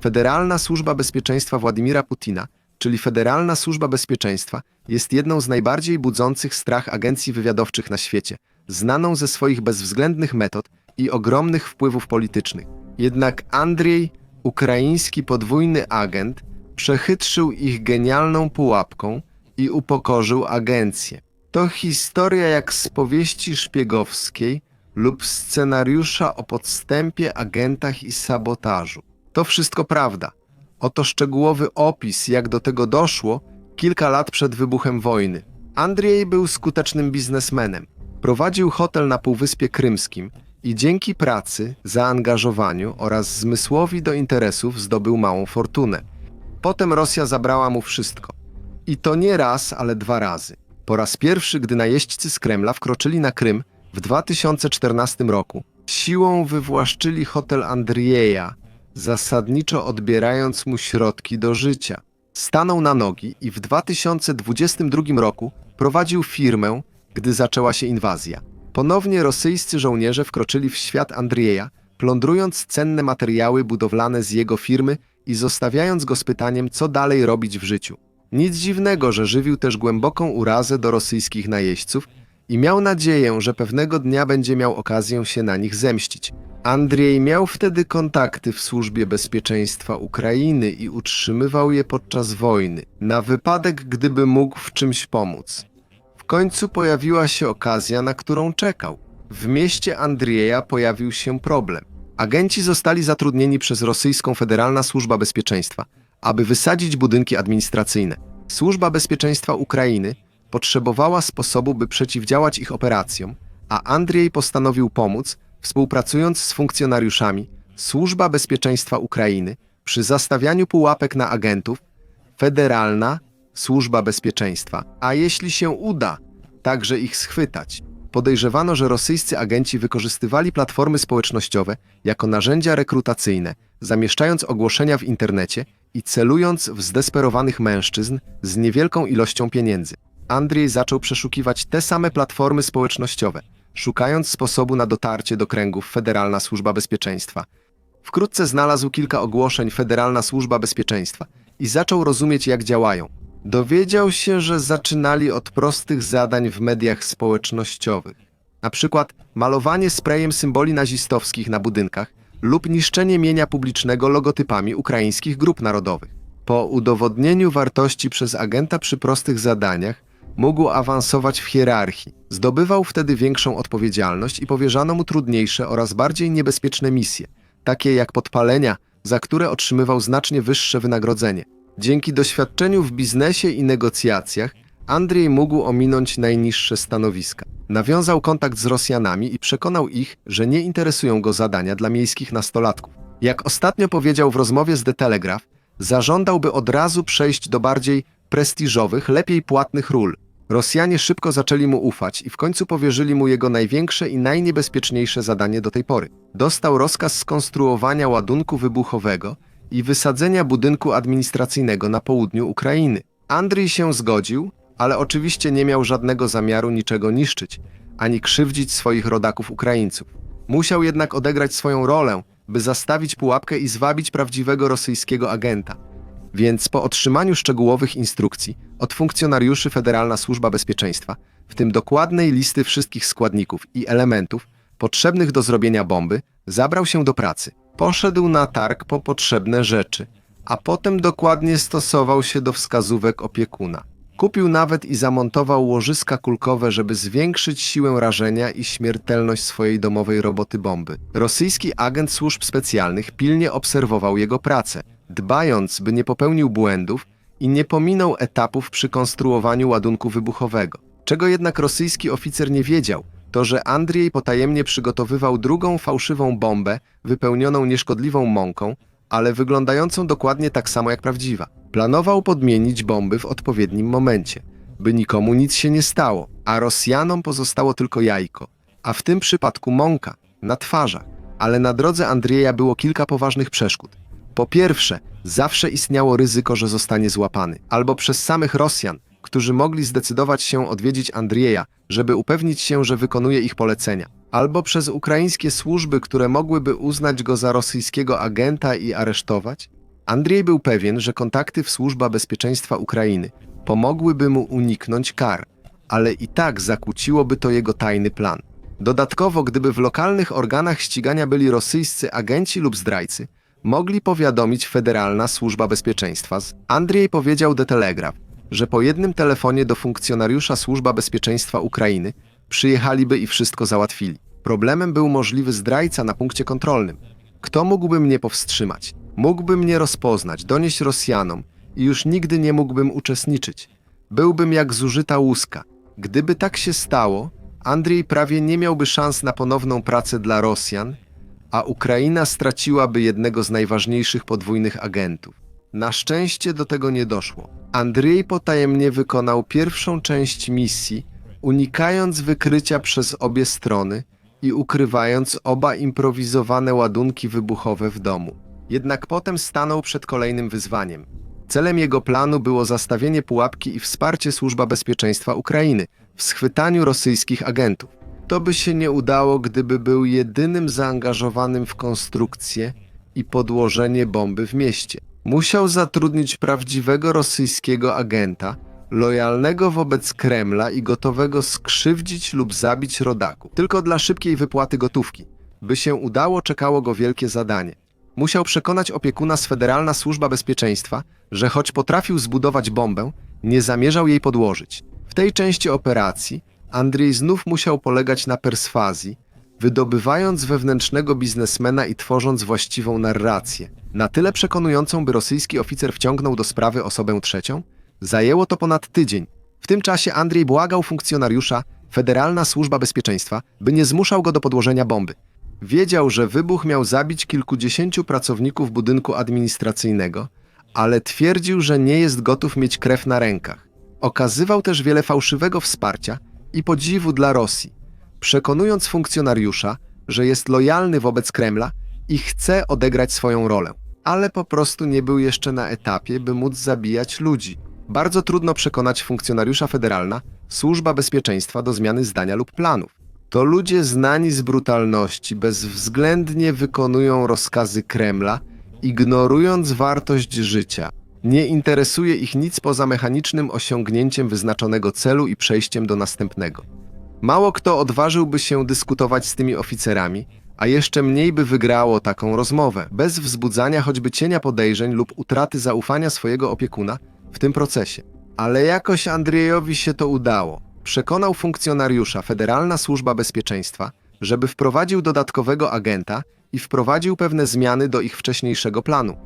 Federalna Służba Bezpieczeństwa Władimira Putina, czyli Federalna Służba Bezpieczeństwa, jest jedną z najbardziej budzących strach agencji wywiadowczych na świecie, znaną ze swoich bezwzględnych metod i ogromnych wpływów politycznych. Jednak Andrzej, ukraiński podwójny agent, przechytrzył ich genialną pułapką i upokorzył agencję. To historia jak z powieści szpiegowskiej lub scenariusza o podstępie, agentach i sabotażu. To wszystko prawda. Oto szczegółowy opis, jak do tego doszło kilka lat przed wybuchem wojny. Andrzej był skutecznym biznesmenem. Prowadził hotel na Półwyspie Krymskim i dzięki pracy, zaangażowaniu oraz zmysłowi do interesów zdobył małą fortunę. Potem Rosja zabrała mu wszystko. I to nie raz, ale dwa razy. Po raz pierwszy, gdy najeźdźcy z Kremla wkroczyli na Krym w 2014 roku, siłą wywłaszczyli hotel Andrieja, zasadniczo odbierając mu środki do życia. Stanął na nogi i w 2022 roku prowadził firmę, gdy zaczęła się inwazja. Ponownie rosyjscy żołnierze wkroczyli w świat Andrieja, plądrując cenne materiały budowlane z jego firmy i zostawiając go z pytaniem, co dalej robić w życiu. Nic dziwnego, że żywił też głęboką urazę do rosyjskich najeźdźców i miał nadzieję, że pewnego dnia będzie miał okazję się na nich zemścić. Andrzej miał wtedy kontakty w służbie bezpieczeństwa Ukrainy i utrzymywał je podczas wojny, na wypadek, gdyby mógł w czymś pomóc. W końcu pojawiła się okazja, na którą czekał. W mieście Andrieja pojawił się problem. Agenci zostali zatrudnieni przez rosyjską Federalna Służba Bezpieczeństwa, aby wysadzić budynki administracyjne. Służba Bezpieczeństwa Ukrainy potrzebowała sposobu, by przeciwdziałać ich operacjom, a Andrzej postanowił pomóc, współpracując z funkcjonariuszami Służba Bezpieczeństwa Ukrainy przy zastawianiu pułapek na agentów, Federalna Służba Bezpieczeństwa, a jeśli się uda, także ich schwytać. Podejrzewano, że rosyjscy agenci wykorzystywali platformy społecznościowe jako narzędzia rekrutacyjne, zamieszczając ogłoszenia w internecie i celując w zdesperowanych mężczyzn z niewielką ilością pieniędzy. Andrzej zaczął przeszukiwać te same platformy społecznościowe, szukając sposobu na dotarcie do kręgów Federalna Służba Bezpieczeństwa. Wkrótce znalazł kilka ogłoszeń Federalna Służba Bezpieczeństwa i zaczął rozumieć, jak działają. Dowiedział się, że zaczynali od prostych zadań w mediach społecznościowych, na przykład malowanie sprayem symboli nazistowskich na budynkach lub niszczenie mienia publicznego logotypami ukraińskich grup narodowych. Po udowodnieniu wartości przez agenta przy prostych zadaniach, mógł awansować w hierarchii. Zdobywał wtedy większą odpowiedzialność i powierzano mu trudniejsze oraz bardziej niebezpieczne misje, takie jak podpalenia, za które otrzymywał znacznie wyższe wynagrodzenie. Dzięki doświadczeniu w biznesie i negocjacjach, Andrzej mógł ominąć najniższe stanowiska. Nawiązał kontakt z Rosjanami i przekonał ich, że nie interesują go zadania dla miejskich nastolatków. Jak ostatnio powiedział w rozmowie z The Telegraph, zażądałby od razu przejść do bardziej prestiżowych, lepiej płatnych ról. Rosjanie szybko zaczęli mu ufać i w końcu powierzyli mu jego największe i najniebezpieczniejsze zadanie do tej pory. Dostał rozkaz skonstruowania ładunku wybuchowego i wysadzenia budynku administracyjnego na południu Ukrainy. Andrzej się zgodził, ale oczywiście nie miał żadnego zamiaru niczego niszczyć, ani krzywdzić swoich rodaków Ukraińców. Musiał jednak odegrać swoją rolę, by zastawić pułapkę i zwabić prawdziwego rosyjskiego agenta. Więc po otrzymaniu szczegółowych instrukcji od funkcjonariuszy Federalna Służba Bezpieczeństwa, w tym dokładnej listy wszystkich składników i elementów potrzebnych do zrobienia bomby, zabrał się do pracy. Poszedł na targ po potrzebne rzeczy, a potem dokładnie stosował się do wskazówek opiekuna. Kupił nawet i zamontował łożyska kulkowe, żeby zwiększyć siłę rażenia i śmiertelność swojej domowej roboty bomby. Rosyjski agent służb specjalnych pilnie obserwował jego pracę, dbając, by nie popełnił błędów i nie pominął etapów przy konstruowaniu ładunku wybuchowego. Czego jednak rosyjski oficer nie wiedział, to że Andrzej potajemnie przygotowywał drugą fałszywą bombę wypełnioną nieszkodliwą mąką, ale wyglądającą dokładnie tak samo jak prawdziwa. Planował podmienić bomby w odpowiednim momencie, by nikomu nic się nie stało, a Rosjanom pozostało tylko jajko, a w tym przypadku mąka na twarzach. Ale na drodze Andrzeja było kilka poważnych przeszkód. Po pierwsze, zawsze istniało ryzyko, że zostanie złapany, albo przez samych Rosjan, którzy mogli zdecydować się odwiedzić Andrieja, żeby upewnić się, że wykonuje ich polecenia, albo przez ukraińskie służby, które mogłyby uznać go za rosyjskiego agenta i aresztować. Andrzej był pewien, że kontakty w Służba Bezpieczeństwa Ukrainy pomogłyby mu uniknąć kar, ale i tak zakłóciłoby to jego tajny plan. Dodatkowo, gdyby w lokalnych organach ścigania byli rosyjscy agenci lub zdrajcy, mogli powiadomić Federalna Służba Bezpieczeństwa. Andrzej powiedział The Telegraph, że po jednym telefonie do funkcjonariusza Służba Bezpieczeństwa Ukrainy przyjechaliby i wszystko załatwili. Problemem był możliwy zdrajca na punkcie kontrolnym. Kto mógłby mnie powstrzymać? Mógłby mnie rozpoznać, donieść Rosjanom i już nigdy nie mógłbym uczestniczyć. Byłbym jak zużyta łuska. Gdyby tak się stało, Andrzej prawie nie miałby szans na ponowną pracę dla Rosjan, a Ukraina straciłaby jednego z najważniejszych podwójnych agentów. Na szczęście do tego nie doszło. Andrzej potajemnie wykonał pierwszą część misji, unikając wykrycia przez obie strony i ukrywając oba improwizowane ładunki wybuchowe w domu. Jednak potem stanął przed kolejnym wyzwaniem. Celem jego planu było zastawienie pułapki i wsparcie Służba Bezpieczeństwa Ukrainy w schwytaniu rosyjskich agentów. To by się nie udało, gdyby był jedynym zaangażowanym w konstrukcję i podłożenie bomby w mieście. Musiał zatrudnić prawdziwego rosyjskiego agenta, lojalnego wobec Kremla i gotowego skrzywdzić lub zabić rodaków. Tylko dla szybkiej wypłaty gotówki. By się udało, czekało go wielkie zadanie. Musiał przekonać opiekuna z Federalna Służba Bezpieczeństwa, że choć potrafił zbudować bombę, nie zamierzał jej podłożyć. W tej części operacji Andrzej znów musiał polegać na perswazji, wydobywając wewnętrznego biznesmena i tworząc właściwą narrację. Na tyle przekonującą, by rosyjski oficer wciągnął do sprawy osobę trzecią? Zajęło to ponad tydzień. W tym czasie Andrzej błagał funkcjonariusza Federalna Służba Bezpieczeństwa, by nie zmuszał go do podłożenia bomby. Wiedział, że wybuch miał zabić kilkudziesięciu pracowników budynku administracyjnego, ale twierdził, że nie jest gotów mieć krew na rękach. Okazywał też wiele fałszywego wsparcia i podziwu dla Rosji, przekonując funkcjonariusza, że jest lojalny wobec Kremla i chce odegrać swoją rolę. Ale po prostu nie był jeszcze na etapie, by móc zabijać ludzi. Bardzo trudno przekonać funkcjonariusza federalna, służba bezpieczeństwa do zmiany zdania lub planów. To ludzie znani z brutalności bezwzględnie wykonują rozkazy Kremla, ignorując wartość życia. Nie interesuje ich nic poza mechanicznym osiągnięciem wyznaczonego celu i przejściem do następnego. Mało kto odważyłby się dyskutować z tymi oficerami, a jeszcze mniej by wygrało taką rozmowę, bez wzbudzania choćby cienia podejrzeń lub utraty zaufania swojego opiekuna w tym procesie. Ale jakoś Andrzejowi się to udało. Przekonał funkcjonariusza Federalna Służba Bezpieczeństwa, żeby wprowadził dodatkowego agenta i wprowadził pewne zmiany do ich wcześniejszego planu.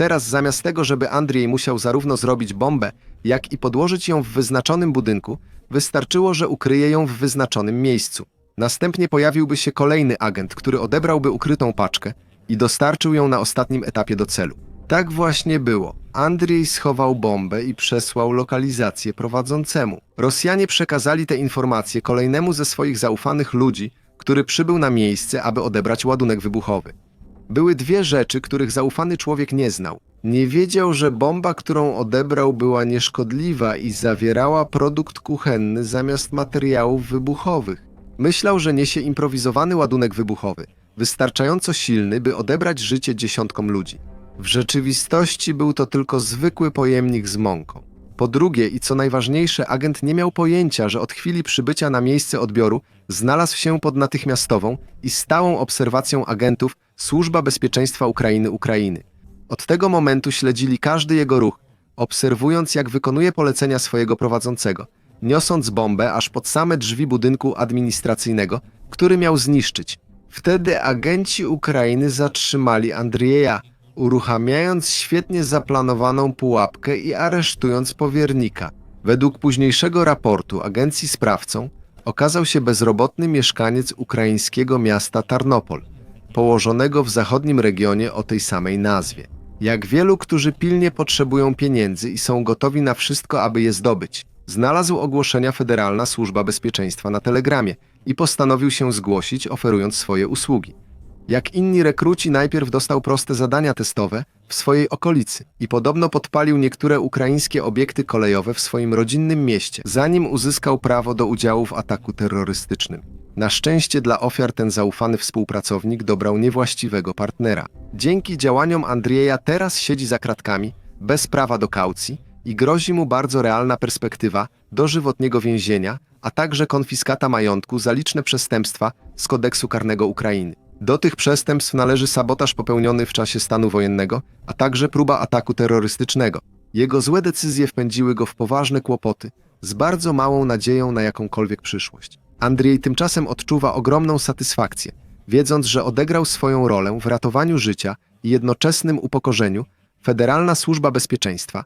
Teraz zamiast tego, żeby Andrzej musiał zarówno zrobić bombę, jak i podłożyć ją w wyznaczonym budynku, wystarczyło, że ukryje ją w wyznaczonym miejscu. Następnie pojawiłby się kolejny agent, który odebrałby ukrytą paczkę i dostarczył ją na ostatnim etapie do celu. Tak właśnie było. Andrzej schował bombę i przesłał lokalizację prowadzącemu. Rosjanie przekazali te informacje kolejnemu ze swoich zaufanych ludzi, który przybył na miejsce, aby odebrać ładunek wybuchowy. Były dwie rzeczy, których zaufany człowiek nie znał. Nie wiedział, że bomba, którą odebrał, była nieszkodliwa i zawierała produkt kuchenny zamiast materiałów wybuchowych. Myślał, że niesie improwizowany ładunek wybuchowy, wystarczająco silny, by odebrać życie dziesiątkom ludzi. W rzeczywistości był to tylko zwykły pojemnik z mąką. Po drugie, i co najważniejsze, agent nie miał pojęcia, że od chwili przybycia na miejsce odbioru znalazł się pod natychmiastową i stałą obserwacją agentów Służba Bezpieczeństwa Ukrainy Ukrainy. Od tego momentu śledzili każdy jego ruch, obserwując jak wykonuje polecenia swojego prowadzącego, niosąc bombę aż pod same drzwi budynku administracyjnego, który miał zniszczyć. Wtedy agenci Ukrainy zatrzymali Andrieja, uruchamiając świetnie zaplanowaną pułapkę i aresztując powiernika. Według późniejszego raportu agencji sprawcą okazał się bezrobotny mieszkaniec ukraińskiego miasta Tarnopol, położonego w zachodnim regionie o tej samej nazwie. Jak wielu, którzy pilnie potrzebują pieniędzy i są gotowi na wszystko, aby je zdobyć, znalazł ogłoszenia Federalna Służba Bezpieczeństwa na Telegramie i postanowił się zgłosić, oferując swoje usługi. Jak inni rekruci, najpierw dostał proste zadania testowe w swojej okolicy i podobno podpalił niektóre ukraińskie obiekty kolejowe w swoim rodzinnym mieście, zanim uzyskał prawo do udziału w ataku terrorystycznym. Na szczęście dla ofiar ten zaufany współpracownik dobrał niewłaściwego partnera. Dzięki działaniom Andrieja teraz siedzi za kratkami, bez prawa do kaucji i grozi mu bardzo realna perspektywa dożywotniego więzienia, a także konfiskata majątku za liczne przestępstwa z kodeksu karnego Ukrainy. Do tych przestępstw należy sabotaż popełniony w czasie stanu wojennego, a także próba ataku terrorystycznego. Jego złe decyzje wpędziły go w poważne kłopoty, z bardzo małą nadzieją na jakąkolwiek przyszłość. Andrzej tymczasem odczuwa ogromną satysfakcję, wiedząc, że odegrał swoją rolę w ratowaniu życia i jednoczesnym upokorzeniu Federalna Służba Bezpieczeństwa.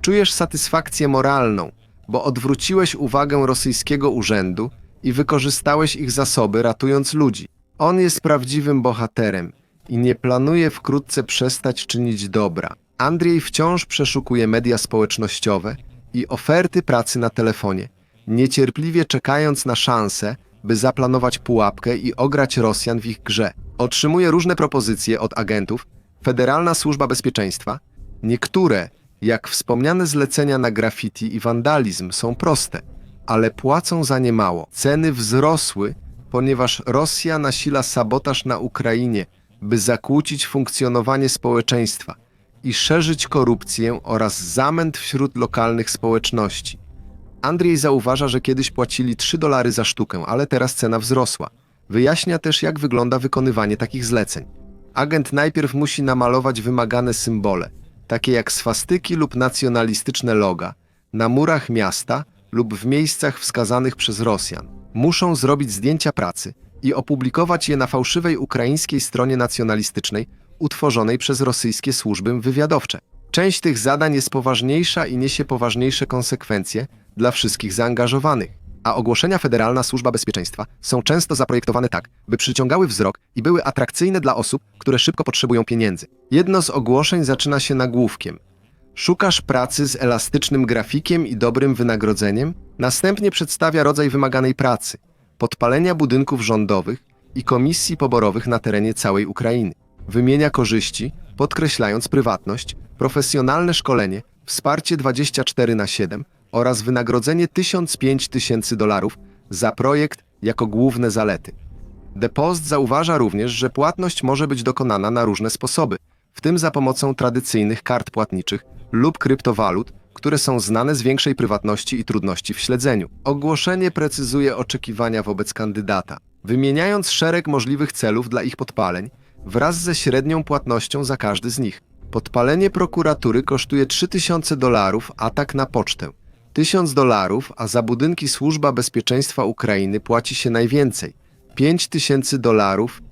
Czujesz satysfakcję moralną, bo odwróciłeś uwagę rosyjskiego urzędu i wykorzystałeś ich zasoby, ratując ludzi. On jest prawdziwym bohaterem i nie planuje wkrótce przestać czynić dobra. Andrzej wciąż przeszukuje media społecznościowe i oferty pracy na telefonie, niecierpliwie czekając na szansę, by zaplanować pułapkę i ograć Rosjan w ich grze. Otrzymuje różne propozycje od agentów, Federalna Służba Bezpieczeństwa. Niektóre, jak wspomniane zlecenia na graffiti i wandalizm, są proste, ale płacą za nie mało. Ceny wzrosły, ponieważ Rosja nasila sabotaż na Ukrainie, by zakłócić funkcjonowanie społeczeństwa i szerzyć korupcję oraz zamęt wśród lokalnych społeczności. Andrzej zauważa, że kiedyś płacili 3 dolary za sztukę, ale teraz cena wzrosła. Wyjaśnia też, jak wygląda wykonywanie takich zleceń. Agent najpierw musi namalować wymagane symbole, takie jak swastyki lub nacjonalistyczne loga, na murach miasta lub w miejscach wskazanych przez Rosjan. Muszą zrobić zdjęcia pracy i opublikować je na fałszywej ukraińskiej stronie nacjonalistycznej utworzonej przez rosyjskie służby wywiadowcze. Część tych zadań jest poważniejsza i niesie poważniejsze konsekwencje dla wszystkich zaangażowanych. A ogłoszenia Federalna Służba Bezpieczeństwa są często zaprojektowane tak, by przyciągały wzrok i były atrakcyjne dla osób, które szybko potrzebują pieniędzy. Jedno z ogłoszeń zaczyna się nagłówkiem. Szukasz pracy z elastycznym grafikiem i dobrym wynagrodzeniem? Następnie przedstawia rodzaj wymaganej pracy podpalenia budynków rządowych i komisji poborowych na terenie całej Ukrainy. Wymienia korzyści, podkreślając prywatność, profesjonalne szkolenie, wsparcie 24 na 7 oraz wynagrodzenie 1005 tysięcy dolarów za projekt jako główne zalety. The Post zauważa również, że płatność może być dokonana na różne sposoby, w tym za pomocą tradycyjnych kart płatniczych lub kryptowalut, które są znane z większej prywatności i trudności w śledzeniu. Ogłoszenie precyzuje oczekiwania wobec kandydata, wymieniając szereg możliwych celów dla ich podpaleń wraz ze średnią płatnością za każdy z nich. Podpalenie prokuratury kosztuje 3000 dolarów, atak na pocztę 1000 dolarów, a za budynki Służba Bezpieczeństwa Ukrainy płaci się najwięcej 5000 dolarów.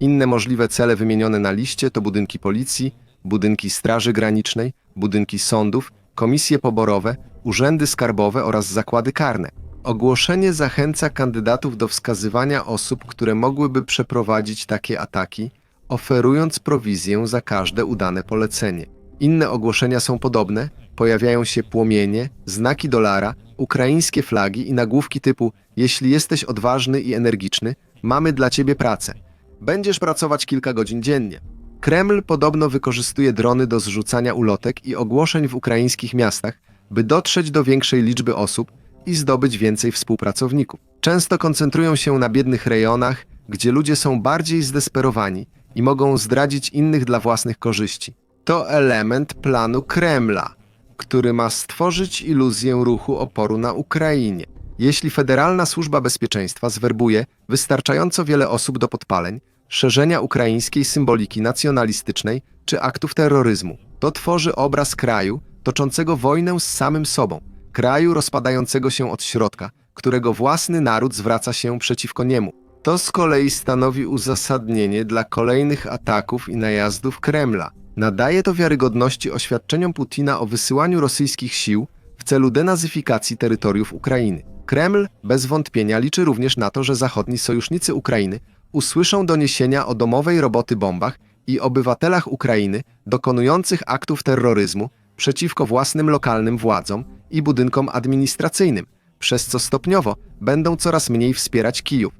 Inne możliwe cele wymienione na liście to budynki policji, budynki Straży Granicznej, budynki sądów, komisje poborowe, urzędy skarbowe oraz zakłady karne. Ogłoszenie zachęca kandydatów do wskazywania osób, które mogłyby przeprowadzić takie ataki, oferując prowizję za każde udane polecenie. Inne ogłoszenia są podobne, pojawiają się płomienie, znaki dolara, ukraińskie flagi i nagłówki typu Jeśli jesteś odważny i energiczny, mamy dla ciebie pracę. Będziesz pracować kilka godzin dziennie. Kreml podobno wykorzystuje drony do zrzucania ulotek i ogłoszeń w ukraińskich miastach, by dotrzeć do większej liczby osób i zdobyć więcej współpracowników. Często koncentrują się na biednych rejonach, gdzie ludzie są bardziej zdesperowani i mogą zdradzić innych dla własnych korzyści. To element planu Kremla, który ma stworzyć iluzję ruchu oporu na Ukrainie. Jeśli Federalna Służba Bezpieczeństwa zwerbuje wystarczająco wiele osób do podpaleń, szerzenia ukraińskiej symboliki nacjonalistycznej czy aktów terroryzmu, to tworzy obraz kraju toczącego wojnę z samym sobą, kraju rozpadającego się od środka, którego własny naród zwraca się przeciwko niemu. To z kolei stanowi uzasadnienie dla kolejnych ataków i najazdów Kremla. Nadaje to wiarygodności oświadczeniom Putina o wysyłaniu rosyjskich sił w celu denazyfikacji terytoriów Ukrainy. Kreml bez wątpienia liczy również na to, że zachodni sojusznicy Ukrainy usłyszą doniesienia o domowej roboty bombach i obywatelach Ukrainy dokonujących aktów terroryzmu przeciwko własnym lokalnym władzom i budynkom administracyjnym, przez co stopniowo będą coraz mniej wspierać Kijów.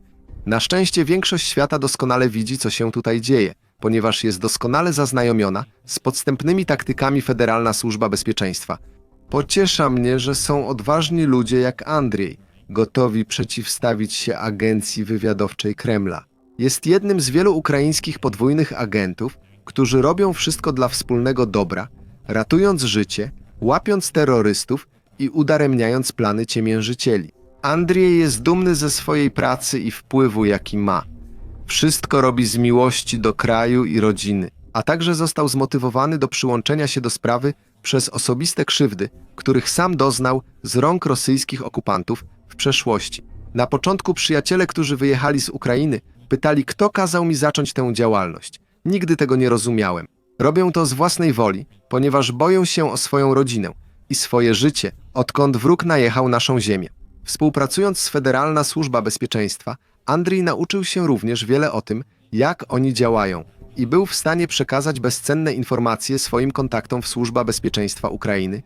Na szczęście większość świata doskonale widzi, co się tutaj dzieje, ponieważ jest doskonale zaznajomiona z podstępnymi taktykami Federalna Służba Bezpieczeństwa. Pociesza mnie, że są odważni ludzie jak Andrzej, gotowi przeciwstawić się agencji wywiadowczej Kremla. Jest jednym z wielu ukraińskich podwójnych agentów, którzy robią wszystko dla wspólnego dobra, ratując życie, łapiąc terrorystów i udaremniając plany ciemiężycieli. Andrzej jest dumny ze swojej pracy i wpływu, jaki ma. Wszystko robi z miłości do kraju i rodziny, a także został zmotywowany do przyłączenia się do sprawy przez osobiste krzywdy, których sam doznał z rąk rosyjskich okupantów w przeszłości. Na początku przyjaciele, którzy wyjechali z Ukrainy, pytali, kto kazał mi zacząć tę działalność. Nigdy tego nie rozumiałem. Robią to z własnej woli, ponieważ boją się o swoją rodzinę i swoje życie, odkąd wróg najechał naszą ziemię. Współpracując z Federalna Służba Bezpieczeństwa, Andrzej nauczył się również wiele o tym, jak oni działają i był w stanie przekazać bezcenne informacje swoim kontaktom w Służba Bezpieczeństwa Ukrainy.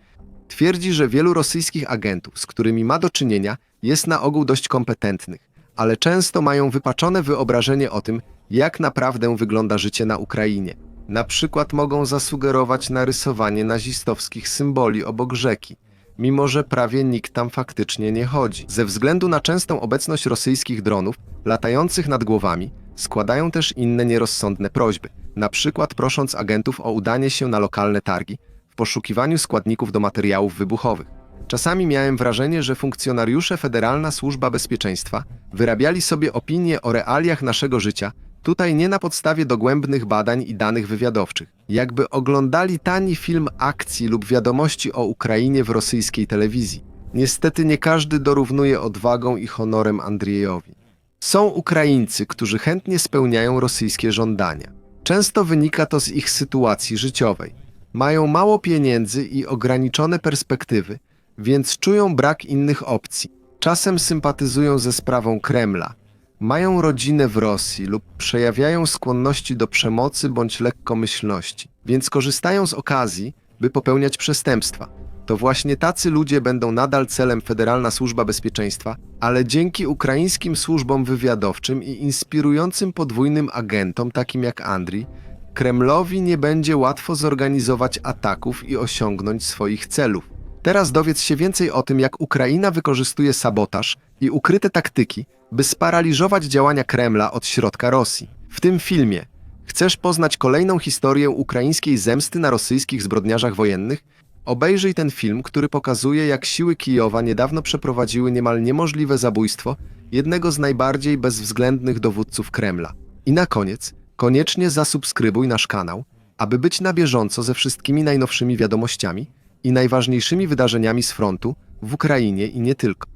Twierdzi, że wielu rosyjskich agentów, z którymi ma do czynienia, jest na ogół dość kompetentnych, ale często mają wypaczone wyobrażenie o tym, jak naprawdę wygląda życie na Ukrainie. Na przykład mogą zasugerować narysowanie nazistowskich symboli obok rzeki, mimo że prawie nikt tam faktycznie nie chodzi. Ze względu na częstą obecność rosyjskich dronów latających nad głowami, składają też inne nierozsądne prośby, na przykład prosząc agentów o udanie się na lokalne targi w poszukiwaniu składników do materiałów wybuchowych. Czasami miałem wrażenie, że funkcjonariusze Federalna Służba Bezpieczeństwa wyrabiali sobie opinie o realiach naszego życia, tutaj nie na podstawie dogłębnych badań i danych wywiadowczych, jakby oglądali tani film akcji lub wiadomości o Ukrainie w rosyjskiej telewizji. Niestety nie każdy dorównuje odwagą i honorem Andriejowi. Są Ukraińcy, którzy chętnie spełniają rosyjskie żądania. Często wynika to z ich sytuacji życiowej. Mają mało pieniędzy i ograniczone perspektywy, więc czują brak innych opcji. Czasem sympatyzują ze sprawą Kremla, mają rodzinę w Rosji lub przejawiają skłonności do przemocy bądź lekkomyślności, więc korzystają z okazji, by popełniać przestępstwa. To właśnie tacy ludzie będą nadal celem Federalna Służba Bezpieczeństwa, ale dzięki ukraińskim służbom wywiadowczym i inspirującym podwójnym agentom takim jak Andrii, Kremlowi nie będzie łatwo zorganizować ataków i osiągnąć swoich celów. Teraz dowiedz się więcej o tym, jak Ukraina wykorzystuje sabotaż i ukryte taktyki, by sparaliżować działania Kremla od środka Rosji. W tym filmie chcesz poznać kolejną historię ukraińskiej zemsty na rosyjskich zbrodniarzach wojennych? Obejrzyj ten film, który pokazuje, jak siły Kijowa niedawno przeprowadziły niemal niemożliwe zabójstwo jednego z najbardziej bezwzględnych dowódców Kremla. I na koniec, koniecznie zasubskrybuj nasz kanał, aby być na bieżąco ze wszystkimi najnowszymi wiadomościami i najważniejszymi wydarzeniami z frontu w Ukrainie i nie tylko.